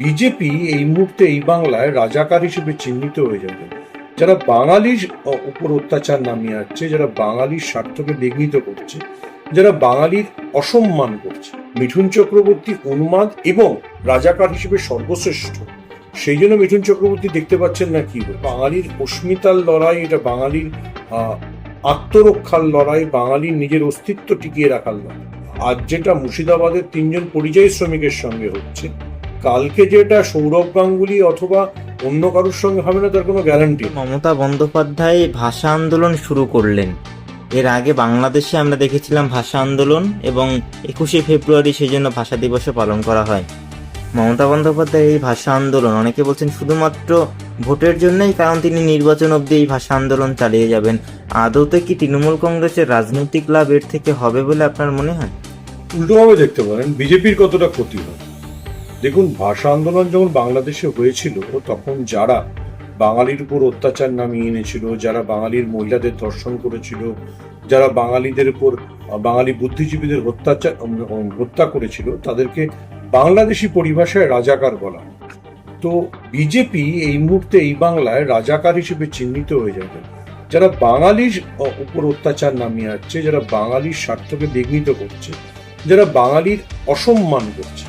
BJP এই মুহূর্তে এই বাংলায় রাজাকার হিসেবে চিহ্নিত হয়ে যাবে। যারা বাঙালির উপর অত্যাচার নামিয়ে আসছে যারা বাঙালির স্বার্থকে বিঘ্নিত করছে, যারা বাঙালির অসম্মান করছে, মিঠুন চক্রবর্তী উন্মাদ এবং রাজাকার হিসেবে সর্বশ্রেষ্ঠ, সেই জন্য মিঠুন চক্রবর্তী দেখতে পাচ্ছেন না কি বাঙালির অস্মিতার লড়াই, এটা বাঙালির আত্মরক্ষার লড়াই, বাঙালির নিজের অস্তিত্ব টিকিয়ে রাখার লড়াই। আজ যেটা মুর্শিদাবাদের তিনজন পরিযায়ী শ্রমিকের সঙ্গে হচ্ছে কালকে যেটা সৌরভ গাঙ্গুলি অথবা অন্য কারোর সঙ্গে হবে না তার কোনো গ্যারান্টি মমতা বন্দ্যোপাধ্যায় ভাষা আন্দোলন শুরু করলেন। এর আগে বাংলাদেশে আমরা দেখেছিলাম ভাষা আন্দোলন এবং একুশে ফেব্রুয়ারি সেই জন্য ভাষা দিবসও পালন করা হয়। মমতা বন্দ্যোপাধ্যায় এই ভাষা আন্দোলন অনেকে বলছেন শুধুমাত্র ভোটের জন্যই কারণ তিনি নির্বাচন অবধি এই ভাষা আন্দোলন চালিয়ে যাবেন। আদৌতে কি তৃণমূল কংগ্রেসের রাজনৈতিক লাভ এর থেকে হবে বলে আপনার মনে হয়? উল্টোভাবে দেখতে পারেন বিজেপির কতটা ক্ষতি হয়? দেখুন ভাষা আন্দোলন যখন বাংলাদেশে হয়েছিল তখন যারা বাঙালির উপর অত্যাচার নামিয়ে এনেছিল যারা বাঙালির মহিলাদের ধর্ষণ করেছিল যারা বাঙালিদের উপর বাঙালি বুদ্ধিজীবীদের হত্যাচার উম, হত্যা করেছিল তাদেরকে বাংলাদেশি পরিভাষায় রাজাকার বলা। তো বিজেপি এই মুহূর্তে এই বাংলায় রাজাকার হিসেবে চিহ্নিত হয়ে যাবে যারা বাঙালির উপর অত্যাচার নামিয়ে আসছে যারা বাঙালির স্বার্থকে বিঘ্নিত করছে যারা বাঙালির অসম্মান করছে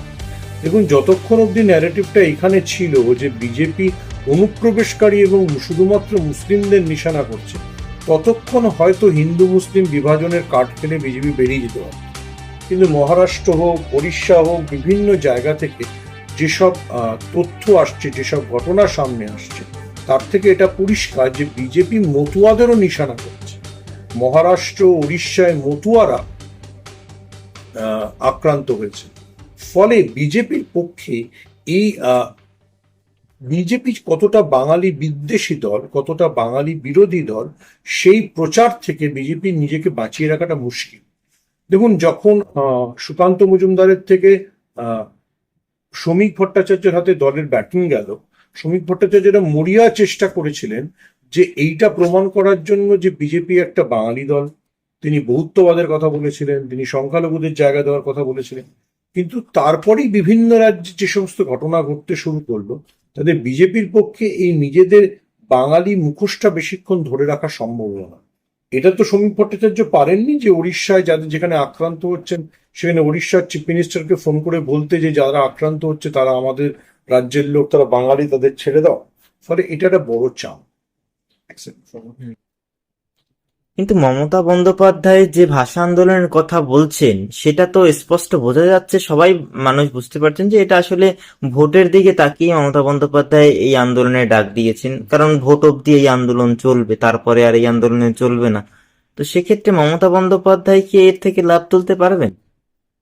দেখুন, যতক্ষণ অবধি ন্যারেটিভটা এখানে ছিল যে বিজেপি অনুপ্রবেশকারী এবং শুধুমাত্র মুসলিমদের নিশানা করছে, ততক্ষণ হয়তো হিন্দু মুসলিম বিভাজনের কাঠ ফেলে বিজেপি বেরিয়ে যেতে পারে কিন্তু মহারাষ্ট্র হোক উড়িষ্যা হোক, বিভিন্ন জায়গা থেকে যেসব তথ্য আসছে, যেসব ঘটনা সামনে আসছে, তার থেকে এটা পরিষ্কার যে বিজেপি মতুয়াদেরও নিশানা করছে। মহারাষ্ট্র উড়িষ্যায় মতুয়ারা আক্রান্ত হয়েছে। ফলে বিজেপির পক্ষে এই বিজেপি কতটা বাঙালি বিদ্বেষী দল, কতটা বাঙালি বিরোধী দল, সেই প্রচার থেকে বিজেপি নিজেকে বাঁচিয়ে রাখাটা মুশকিল। দেখুন, যখন সুকান্ত মজুমদারের থেকে শ্রমিক ভট্টাচার্যের হাতে দলের ব্যাটিং গেল, শ্রমিক ভট্টাচার্যরা মরিয়া চেষ্টা করেছিলেন যে এইটা প্রমাণ করার জন্য যে বিজেপি একটা বাঙালি দল। তিনি বহুত্ববাদের কথা বলেছিলেন, তিনি সংখ্যালঘুদের জায়গা দেওয়ার কথা বলেছিলেন। কিন্তু তারপরেই বিভিন্ন রাজ্যে যে সমস্ত ঘটনা ঘটতে শুরু করল, তাদের বিজেপির পক্ষে এই নিজেদের বাঙালি মুখোশটা বেশিক্ষণ ধরে রাখা সম্ভব না। এটা তো শ্রমিক ভট্টাচার্য পারেননি যে উড়িষ্যায় যাদের যেখানে আক্রান্ত হচ্ছেন, সেখানে উড়িষ্যার চিফ মিনিস্টারকে ফোন করে বলতে যে যারা আক্রান্ত হচ্ছে তারা আমাদের রাজ্যের লোক, তারা বাঙালি, তাদের ছেড়ে দাও। ফলে এটা একটা বড় চাপ। কিন্তু মমতা বন্দ্যোপাধ্যায় যে ভাষা আন্দোলনের কথা বলছেন, সেটা তো স্পষ্ট বোঝা যাচ্ছে। সবাই মানুষ বুঝতে পারছেন যে এটা আসলে ভোটের দিকে তাকিয়ে মমতা বন্দ্যোপাধ্যায় এই আন্দোলনে ডাক দিয়েছেন। কারণ ভোট অবধি এই আন্দোলন চলবে, তারপরে আর এই আন্দোলনে চলবে না। তো সেক্ষেত্রে মমতা বন্দ্যোপাধ্যায় কি এর থেকে লাভ তুলতে পারবেন?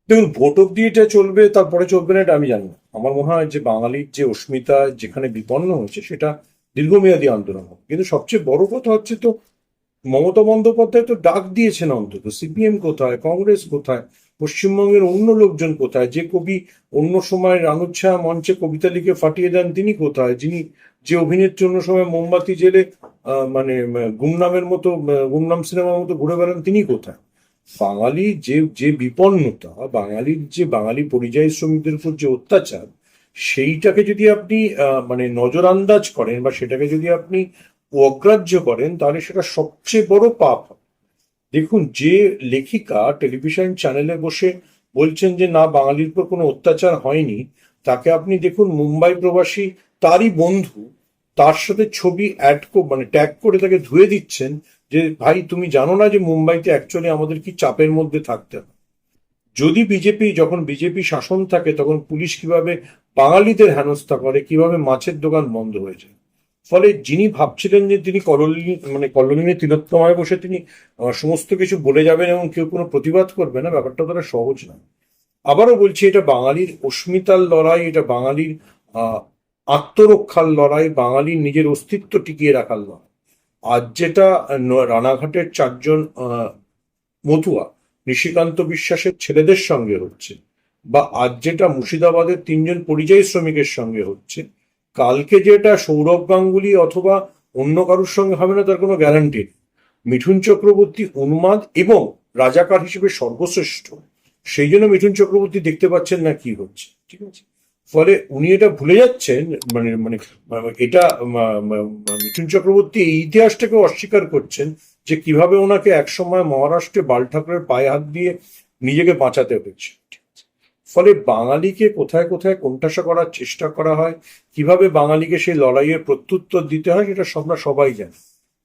দেখুন, ভোট অব্দি এটা চলবে, তারপরে চলবে না, এটা আমি জানি না। আমার মনে হয় যে বাঙালির যে অস্মিতা যেখানে বিপন্ন হয়েছে, সেটা দীর্ঘমেয়াদী আন্দোলন হবে কিন্তু সবচেয়ে বড় কথা হচ্ছে তো মমতা বন্দ্যোপাধ্যায় তো ডাক দিয়েছেন অন্তত। সিপিএম কোথায়? কংগ্রেস কোথায়? পশ্চিমবঙ্গের অন্য লোকজন কোথায়? যে কবি অন্য সময় রানুচ্ছা মঞ্চে কবিতা লিখে ফাটিয়ে দেন, তিনি কোথায়? যিনি যে অভিনেত্রী অন্য সময় মোমবাতি জেলে মানে গুমনামের মতো গুমনাম সিনেমার মতো ঘুরে বেড়ান, তিনি কোথায়? বাঙালি যে যে বিপন্নতা, বাঙালির যে, বাঙালি পরিযায়ী শ্রমিকদের উপর যে অত্যাচার, সেইটাকে যদি আপনি মানে নজর আন্দাজ করেন বা সেটাকে যদি আপনি অগ্রাহ্য করেন, তাহলে সেটা সবচেয়ে বড় পাপ দেখুন, যে লেখিকা টেলিভিশন চ্যানেলে বসে বলছেন যে, না, বাঙালির উপর কোনো অত্যাচার হয়নি। তাকে আপনি দেখুন, মুম্বাই প্রবাসী, তারই বন্ধু, তার সাথে ছবি অ্যাড মানে ট্যাগ করে তাকে ধুয়ে দিচ্ছেন যে, ভাই, তুমি জানো না যে, মুম্বাইতে অ্যাকচুয়ালি আমাদের কি চাপের মধ্যে থাকতে হয়? যদি বিজেপি, যখন বিজেপি শাসন থাকে, তখন পুলিশ কীভাবে বাঙালিদের হেনস্থা করে, কীভাবে মাছের দোকান বন্ধ হয়ে যায়? ফলে যিনি ভাবছিলেন যে তিনি কলোনি মানে কলোনির তিলোত্তমায় বসে তিনি সমস্ত কিছু বলে যাবেন এবং কেউ কোনো প্রতিবাদ করবে না, ব্যাপারটা তারা সহজ না আবারও বলছি, এটা বাঙালির অস্মিতার লড়াই, এটা বাঙালির আত্মরক্ষার লড়াই, বাঙালির নিজের অস্তিত্ব টিকিয়ে রাখার লড়াই। আজ যেটা রানাঘাটের চারজন মতুয়া, নিশিকান্ত বিশ্বাসের ছেলেদের সঙ্গে হচ্ছে, বা আজ যেটা মুর্শিদাবাদের তিনজন পরিযায়ী শ্রমিকের সঙ্গে হচ্ছে কালকে যেটা সৌরভ গাঙ্গুলি অথবা অন্য কারোর সঙ্গে হবে না, তার কোনো গ্যারান্টি নেই। মিঠুন চক্রবর্তী উন্মাদ এবং রাজাকার হিসেবে সর্বশ্রেষ্ঠ। সেই জন্য মিঠুন চক্রবর্তী দেখতে পাচ্ছেন না কি হচ্ছে, ঠিক আছে? ফলে উনি এটা ভুলে যাচ্ছেন মানে মানে এটা মিঠুন চক্রবর্তী এই ইতিহাসটাকে অস্বীকার করছেন যে কীভাবে ওনাকে একসময় মহারাষ্ট্রে বাল ঠাকুরের পায়ে হাত দিয়ে নিজেকে বাঁচাতে হয়েছে। ফলে বাঙালিকে কোথায় কোথায় কোণঠাসা করার চেষ্টা করা হয়, কীভাবে বাঙালিকে সেই লড়াইয়ের প্রত্যুত্তর দিতে হয় সেটা আমরা সবাই জানি।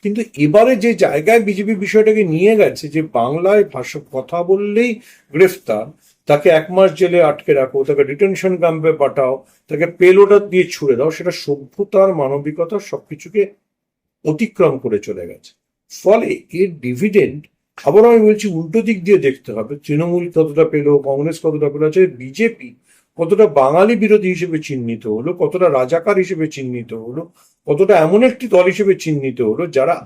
কিন্তু এবারে যে জায়গায় বিজেপি বিষয়টাকে নিয়ে গেছে, যে বাংলায় ভাষা কথা বললেই গ্রেফতার, তাকে এক মাস জেলে আটকে রাখো, তাকে ডিটেনশন ক্যাম্পে পাঠাও, তাকে পেলোডার দিয়ে ছুড়ে দাও, সেটা সভ্যতার মানবিকতা সবকিছুকে অতিক্রম করে চলে গেছে। ফলে এর ডিভিডেন্ড আবার আমি বলছি উল্টো দিক দিয়ে দেখতে হবে। তৃণমূল কতটা পেল, কংগ্রেস কতটা পেল আছে বিজেপি কতটা বাঙালি বিরোধী হিসেবে চিহ্নিত হলো, কতটা রাজাকার হিসেবে চিহ্নিত হলো, কতটা এমন একটি দল হিসেবে চিহ্নিত হলো যারা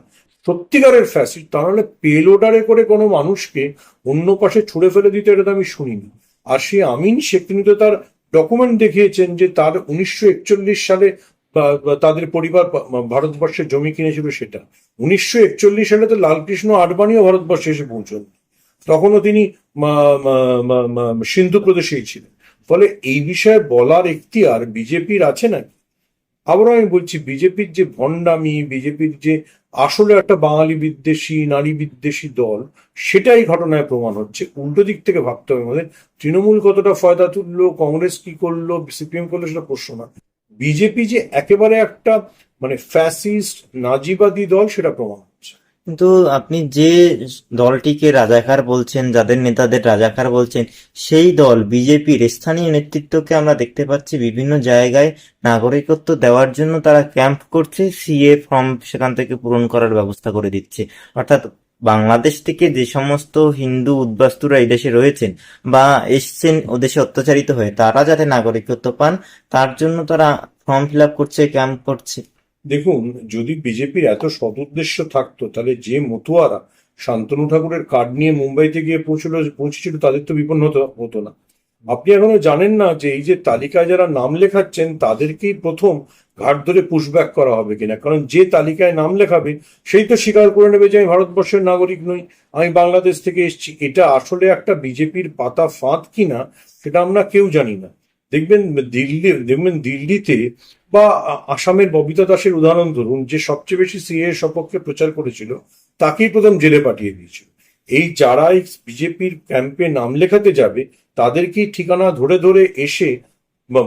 সত্যিকারের ফ্যাসিস্ট তা নাহলে পেলোডারে করে কোনো মানুষকে অন্য পাশে ছুড়ে ফেলে দিতে এটা তো আমি শুনিনি। আর সে আমিন শেখ তিনি তো তার ডকুমেন্ট দেখিয়েছেন যে তার উনিশশো একচল্লিশ সালে তাদের পরিবার ভারতবর্ষে জমি কিনেছিল সেটা। উনিশশো একচল্লিশ সালে তো লালকৃষ্ণ আডবাণীও ভারতবর্ষে এসে পৌঁছন তখনও তিনি সিন্ধু প্রদেশেই ছিলেন। ফলে এই বিষয়ে বলার এখতিয়ার বিজেপির আছে নাকি? আবার আমি বলছি, বিজেপির যে ভণ্ডামি, বিজেপির যে আসলে একটা বাঙালি বিদ্বেষী, নারী বিদ্বেষী দল, সেটাই ঘটনায় প্রমাণ হচ্ছে। উল্টো দিক থেকে ভাবতে হবে আমাদের, তৃণমূল কতটা ফয়দা তুললো, কংগ্রেস কি করল, সিপিএম করল সেটা প্রশ্ন না। বিজেপি যে একেবারে একটা মানে ফ্যাসিস্ট নাজিবাদী দল, সেটা প্রমাণ কিন্তু আপনি যে দলটিকে রাজাকার বলছেন, যাদের নেতাদের রাজাকার বলছেন, সেই দল বিজেপির স্থানীয় নেতৃত্বকে আমরা দেখতে পাচ্ছি বিভিন্ন জায়গায় নাগরিকত্ব দেওয়ার জন্য তারা ক্যাম্প করছে, সিএ ফর্ম সেখান থেকে পূরণ করার ব্যবস্থা করে দিচ্ছে। অর্থাৎ বাংলাদেশ থেকে যে সমস্ত হিন্দু উদ্বাস্তুরা এই দেশে রয়েছেন বা এসছেন ও দেশে অত্যাচারিত হয়ে, তারা যাতে নাগরিকত্ব পান, তার জন্য তারা ফর্ম ফিল আপ করছে ক্যাম্প করছে। দেখুন, যদি বিজেপির এত সদুদ্দেশ্য থাকতো, তাহলে যে মতুয়ারা শান্তনু ঠাকুরের কার্ড নিয়ে মুম্বাইতে গিয়ে পৌঁছলো, পৌঁছেছিল, তাদের তো বিপন্ন হতো না। আপনি এখনও জানেন না যে এই যে তালিকায় যারা নাম লেখাচ্ছেন, তাদেরকেই প্রথম ঘাট ধরে পুশব্যাক করা হবে কিনা? কারণ যে তালিকায় নাম লেখাবে, সেই তো স্বীকার করে নেবে যে আমি ভারতবর্ষের নাগরিক নই, আমি বাংলাদেশ থেকে এসেছি। এটা আসলে একটা বিজেপির পাতা ফাঁদ কিনা, সেটা আমরা কেউ জানি না। দেখবেন দিল্লি, দেখবেন দিল্লিতে বা আসামের ববিতা দাসের উদাহরণ ধরুন, যে সবচেয়ে বেশি সিএ সপক্ষে প্রচার করেছিল, তাকেই প্রথম জেলে পাঠিয়ে দিয়েছিল। এই যারা বিজেপির ক্যাম্পে নাম লেখাতে যাবে, তাদেরকেই ঠিকানা ধরে ধরে এসে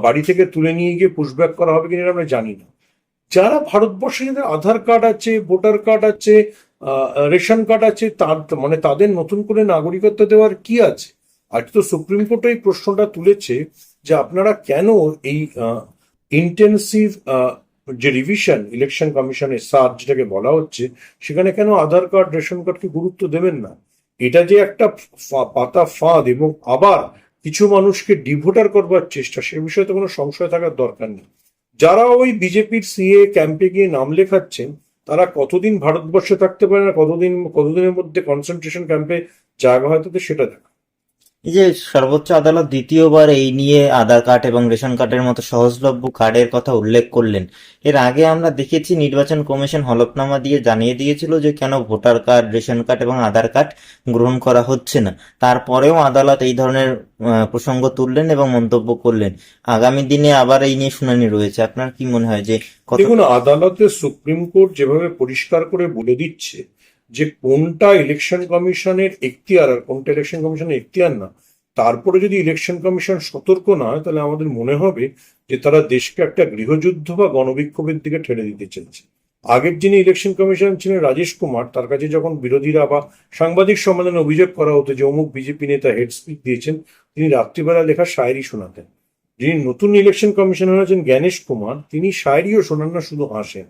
বাড়ি থেকে তুলে নিয়ে গিয়ে পুশব্যাক করা হবে কিনা আমরা জানি না। যারা ভারতবর্ষে যাদের আধার কার্ড আছে, ভোটার কার্ড আছে রেশন কার্ড আছে, তার মানে তাদের নতুন করে নাগরিকত্ব দেওয়ার কি আছে? আজ তো সুপ্রিম কোর্ট এই প্রশ্নটা তুলেছে যে আপনারা কেন এই ইন্টেন্সিভ যে রিভিশন ইলেকশন কমিশনের সার যেটাকে বলা হচ্ছে, সেখানে কেন আধার কার্ড, রেশন কার্ডকে গুরুত্ব দেবেন না? এটা যে একটা পাতা ফাঁদ এবং আবার কিছু মানুষকে ডিভোটার করবার চেষ্টা, সে বিষয়ে তো কোনো সংশয় থাকার দরকার নেই। যারা ওই বিজেপির সিএ ক্যাম্পে গিয়ে নাম লেখাচ্ছেন, তারা কতদিন ভারতবর্ষে থাকতে পারে না, কতদিন, কতদিনের মধ্যে কনসেন্ট্রেশন ক্যাম্পে জায়গা হয় তাদের সেটা দেখা এই যে সর্বোচ্চ আদালত দ্বিতীয়বার এই নিয়ে আধার কার্ড এবং রেশন কার্ডের মতো সহজলভ্য কার্ডের কথা উল্লেখ করলেন। এর আগে আমরা দেখেছি নির্বাচন কমিশন হলফনামা দিয়ে জানিয়ে দিয়েছিল যে কেন ভোটার কার্ড, রেশন কার্ড এবং আধার কার্ড গ্রহণ করা হচ্ছে না। তারপরেও আদালত এই ধরনের প্রসঙ্গ তুললেন এবং মন্তব্য করলেন। আগামী দিনে আবার এই নিয়ে শুনানি রয়েছে। আপনার কি মনে হয় যে দেখুন, আদালতে সুপ্রিম কোর্ট যেভাবে পরিষ্কার করে বলে দিচ্ছে যে কোনটা ইলেকশন কমিশনের এখতিয়ার আর কোনটা ইলেকশন কমিশনের এখতিয়ার না, তারপরে যদি ইলেকশন কমিশন সতর্ক না হয়, তাহলে আমাদের মনে হবে যে তারা দেশকে একটা গৃহযুদ্ধ বা গণবিক্ষোভের দিকে ঠেলে দিতে চাইছে আগের যিনি ইলেকশন কমিশন ছিলেন রাজেশ কুমার, তার কাছে যখন বিরোধীরা বা সাংবাদিক সম্মেলনে অভিযোগ করা হতো যে অমুক বিজেপি নেতা হেড স্পিচ দিয়েছেন, তিনি রাত্রিবেলা লেখা শায়েরি শোনাতেন। যিনি নতুন ইলেকশন কমিশনার আছেন জ্ঞানেশ কুমার, তিনি শায়েরিও শোনান না, শুধু হাসেন।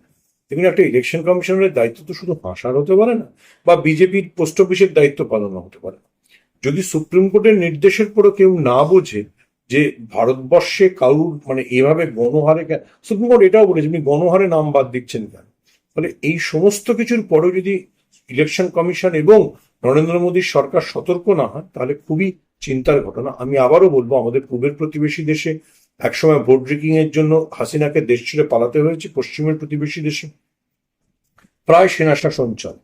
দেখুন, একটা ইলেকশন কমিশনের দায়িত্ব তো শুধু হাসার হতে পারে না, বা বিজেপির পোস্ট অফিসের দায়িত্ব পালন হতে পারে। যদি সুপ্রিম কোর্টের নির্দেশের পরও কেউ না বোঝে যে ভারতবর্ষে কারুর মানে এভাবে গণহারে কেন সুপ্রিম কোর্ট এটাও বলেছে, আপনি গণহারে নাম বাদ দিচ্ছেন কেন? ফলে এই সমস্ত কিছুর পরেও যদি ইলেকশন কমিশন এবং নরেন্দ্র মোদীর সরকার সতর্ক না হয় তাহলে খুবই চিন্তার ঘটনা। আমি আবারও বলব, আমাদের পূর্বের প্রতিবেশী দেশে একসময় ভোট রিকিং এর জন্য হাসিনাকে দেশ ছেড়ে পালাতে হয়েছে পশ্চিমের প্রতিবেশী দেশে। প্রায় সেনা শাসন চলে।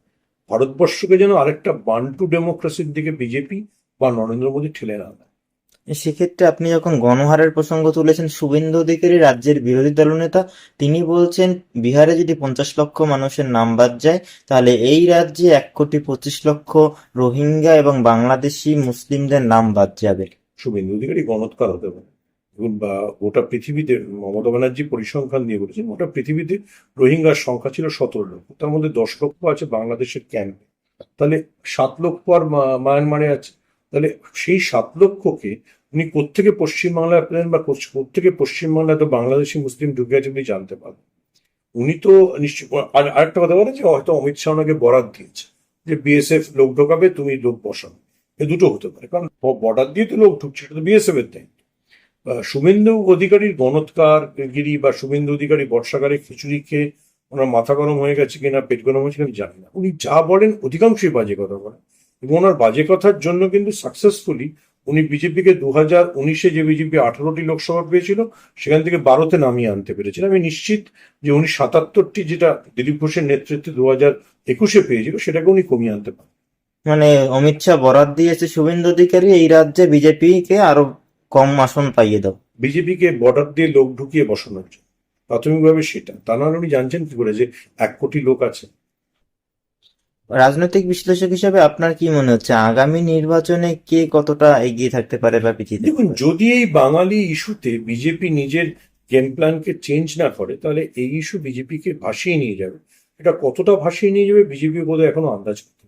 ভারতবর্ষকে যেন আরেকটা বান্টু ডেমোক্রেসির দিকে বিজেপি বা নরেন্দ্র মোদী ঠেলে না দেয়। সেক্ষেত্রে আপনি যখন গণহারের প্রসঙ্গ তুলেছেন শুভেন্দু অধিকারী রাজ্যের বিরোধী দলনেতা তিনি বলছেন বিহারে যদি পঞ্চাশ লক্ষ মানুষের নাম বাদ যায় তাহলে এই রাজ্যে এক কোটি পঁচিশ লক্ষ রোহিঙ্গা এবং বাংলাদেশি মুসলিমদের নাম বাদ যাবে। শুভেন্দু অধিকারী গণৎকার হতে পারে। বা গোটা পৃথিবীতে মমতা ব্যানার্জি পরিসংখ্যান দিয়ে বলেছেন গোটা পৃথিবীতে রোহিঙ্গার সংখ্যা ছিল সতেরো লক্ষ। তার মধ্যে দশ লক্ষ আছে বাংলাদেশের ক্যাম্পে। তাহলে সাত লক্ষ আর মায়ানমারে আছে। তাহলে সেই সাত লক্ষকে উনি কোত্থেকে পশ্চিমবাংলায় পেলেন বা কোথ- কোত্থেকে পশ্চিমবাংলায় তো বাংলাদেশি মুসলিম ঢুকে আছে উনি জানতে পারবেন। উনি তো নিশ্চয় আর, আরেকটা কথা বলেন যে হয়তো অমিত শাহ ওনাকে বরাদ দিয়েছে যে বিএসএফ লোক ঢোকাবে, তুমি লোক বসাবে। এ দুটো হতে পারে, কারণ বর্ডার দিয়ে তো লোক ঢুকছে সেটা তো বিএসএফ এর দায়িত্ব। শুভেন্দু অধিকারীর গণৎকার গিরি বা শুভেন্দু অধিকারী বর্ষাকালে খিচুড়ি খেয়ে ওনার মাথা গরম হয়ে গেছে কিনা, পেট গরম হয়েছে আমি জানি না। উনি যা বলেন অধিকাংশই বাজে কথা বলেন। এবং ওনার বাজে কথার জন্য কিন্তু সাকসেসফুলি উনি বিজেপিকে দু হাজার উনিশে যে বিজেপি আঠারোটি লোকসভা পেয়েছিল, সেখান থেকে বারোতে নামিয়ে আনতে পেরেছিলেন। আমি নিশ্চিত যে উনি সাতাত্তরটি যেটা দিলীপ ঘোষের নেতৃত্বে দু হাজার একুশে পেয়েছিল, সেটাকে উনি কমিয়ে আনতে পারেন। মানে অমিত শাহ বরাদ দিয়েছে শুভেন্দু অধিকারী, এই রাজ্যে বিজেপিকে আরও কম আসন পাইয়ে দাও। বিজেপিকে বর্ডার দিয়ে লোক ঢুকিয়ে বসানোর জন্য। প্রাথমিকভাবে সেটা। তা নাহলে উনি জানছেন কি করে যে এক কোটি লোক আছে। রাজনৈতিক বিশ্লেষক হিসেবে আপনার কি মনে হচ্ছে? আগামী নির্বাচনে কে কতটা এগিয়ে থাকতে পারে বা পিছিয়ে দেখুন যদি এই বাঙালি ইস্যুতে বিজেপি নিজের গেম প্ল্যানকে চেঞ্জ না করে তাহলে এই ইস্যু বিজেপিকে ভাসিয়ে নিয়ে যাবে। এটা কতটা ভাসিয়ে নিয়ে যাবে বিজেপি বোধহয় এখনও আন্দাজ করতে